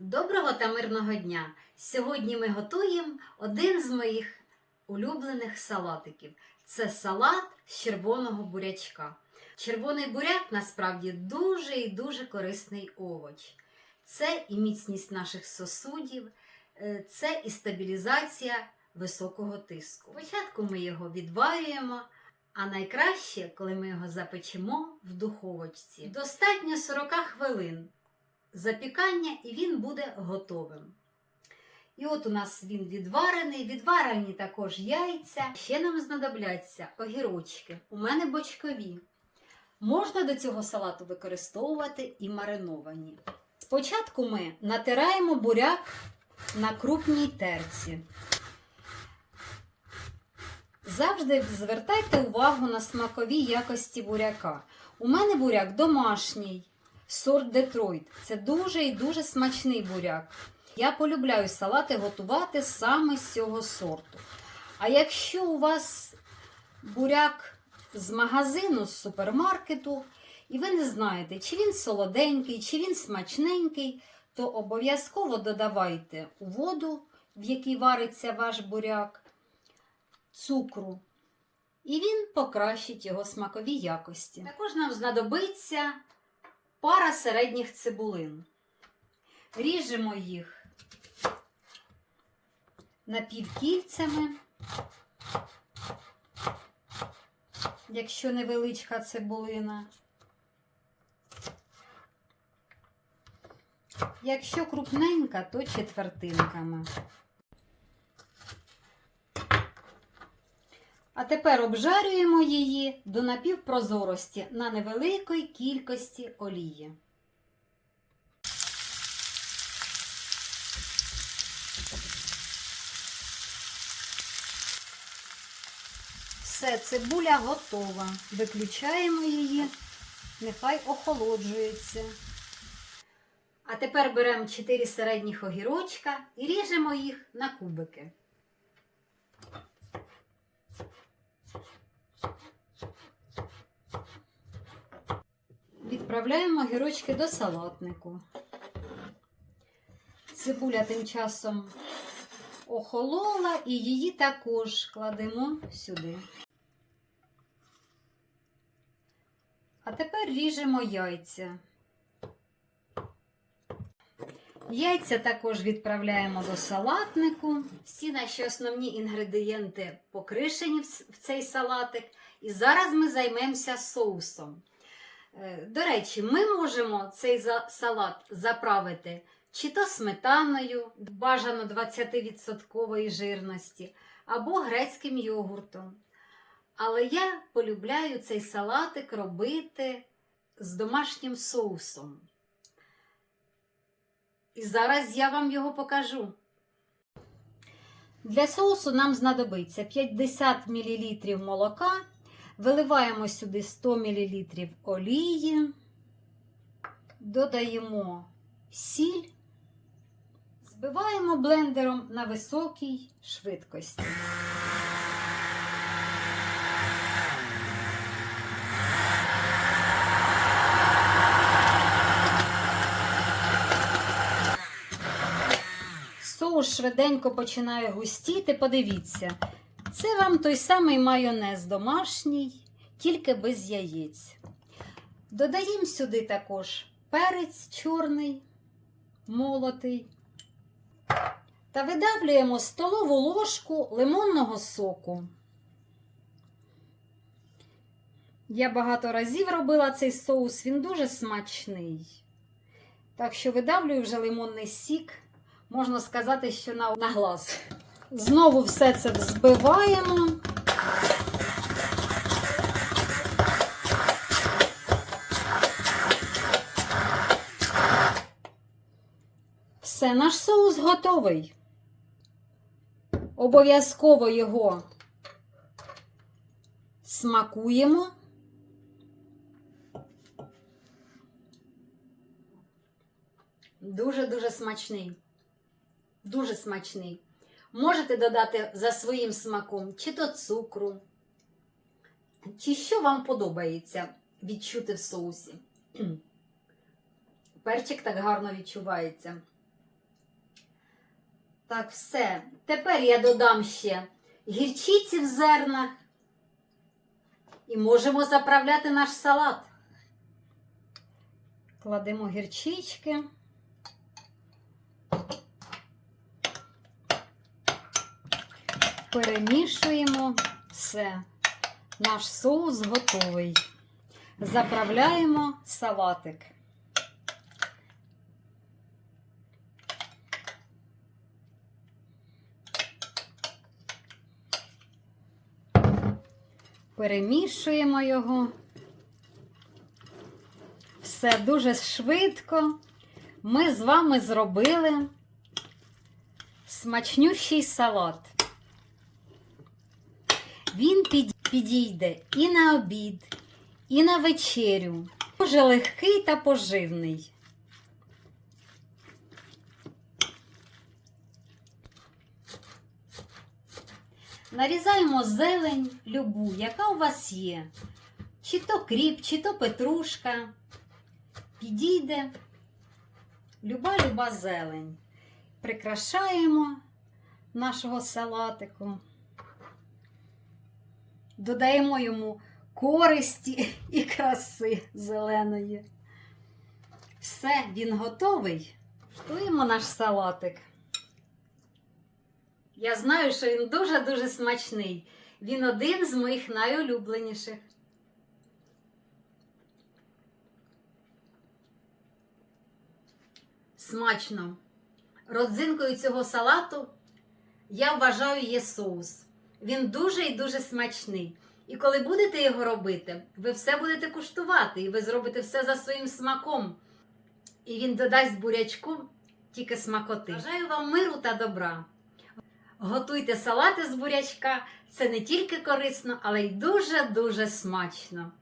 Доброго та мирного дня! Сьогодні ми готуємо один з моїх улюблених салатиків. Це салат з червоного бурячка. Червоний буряк насправді дуже і дуже корисний овоч. Це і міцність наших сосудів, е, це і стабілізація високого тиску. Спочатку ми його відварюємо, а найкраще, коли ми його запечемо в духовочці. Достатньо 40 хвилин запікання, і він буде готовим. І от у нас він відварений, відварені також яйця. Ще нам знадобляться огірочки. У мене бочкові. Можна до цього салату використовувати і мариновані. Спочатку ми натираємо буряк на крупній терці. Завжди звертайте увагу на смакові якості буряка. У мене буряк домашній, сорт Детройт. Це дуже і дуже смачний буряк. Я полюбляю салати готувати саме з цього сорту. А якщо у вас буряк з магазину, з супермаркету, і ви не знаєте, чи він солоденький, чи він смачненький, то обов'язково додавайте у воду, в якій вариться ваш буряк, цукру. І він покращить його смакові якості. Також нам знадобиться пара середніх цибулин. Ріжемо їх напівкільцями. Якщо невеличка цибулина. Якщо крупненька, то четвертинками. А тепер обжарюємо її до напівпрозорості на невеликій кількості олії. Все, цибуля готова. Виключаємо її, нехай охолоджується. А тепер беремо 4 середніх огірочка і ріжемо їх на кубики. Відправляємо огірочки до салатнику. Цибуля тим часом охолола і її також кладемо сюди. А тепер ріжемо яйця. Яйця також відправляємо до салатнику. Всі наші основні інгредієнти покришені в цей салатик. І зараз ми займемося соусом. Е, До речі, ми можемо цей салат заправити чи то сметаною, бажано 20% жирності, або грецьким йогуртом. Але я полюбляю цей салатик робити з домашнім соусом. І зараз я вам його покажу. Для соусу нам знадобиться 50 мл молока. Виливаємо сюди 100 мл олії, додаємо сіль, збиваємо блендером на високій швидкості. Соус швиденько починає густіти. Подивіться, це вам той самий майонез домашній, тільки без яєць. Додаємо сюди також перець чорний, молотий. Та видавлюємо столову ложку лимонного соку. Я багато разів робила цей соус, він дуже смачний. Так що видавлюю вже лимонний сік, можна сказати, що на, глаз. Знову все це взбиваємо. Все, наш соус готовий. Обов'язково його смакуємо. Дуже-дуже смачний. Дуже смачний. Можете додати за своїм смаком чи то цукру, чи що вам подобається відчути в соусі. Перчик так гарно відчувається. Так, все. Тепер я додам ще гірчиці в зернах. І можемо заправляти наш салат. Кладемо гірчички. Перемішуємо все. Наш соус готовий. Заправляємо салатик. Перемішуємо його. Все дуже швидко. Ми з вами зробили смачнющий салат. Він підійде і на обід, і на вечерю. Дуже легкий та поживний. Нарізаємо зелень любу, яка у вас є. Чи то кріп, чи то петрушка. Підійде люба-люба зелень. Прикрашаємо нашого салатику. Додаємо йому користі і краси зеленої. Все, він готовий. Готуємо наш салатик. Я знаю, що він дуже-дуже смачний. Він один з моїх найулюбленіших. Смачно. Родзинкою цього салату я вважаю є соус. Він дуже і дуже смачний. І коли будете його робити, ви все будете куштувати, і ви зробите все за своїм смаком. І він додасть бурячку тільки смакоти. Бажаю вам миру та добра. Готуйте салати з бурячка. Це не тільки корисно, але й дуже-дуже смачно.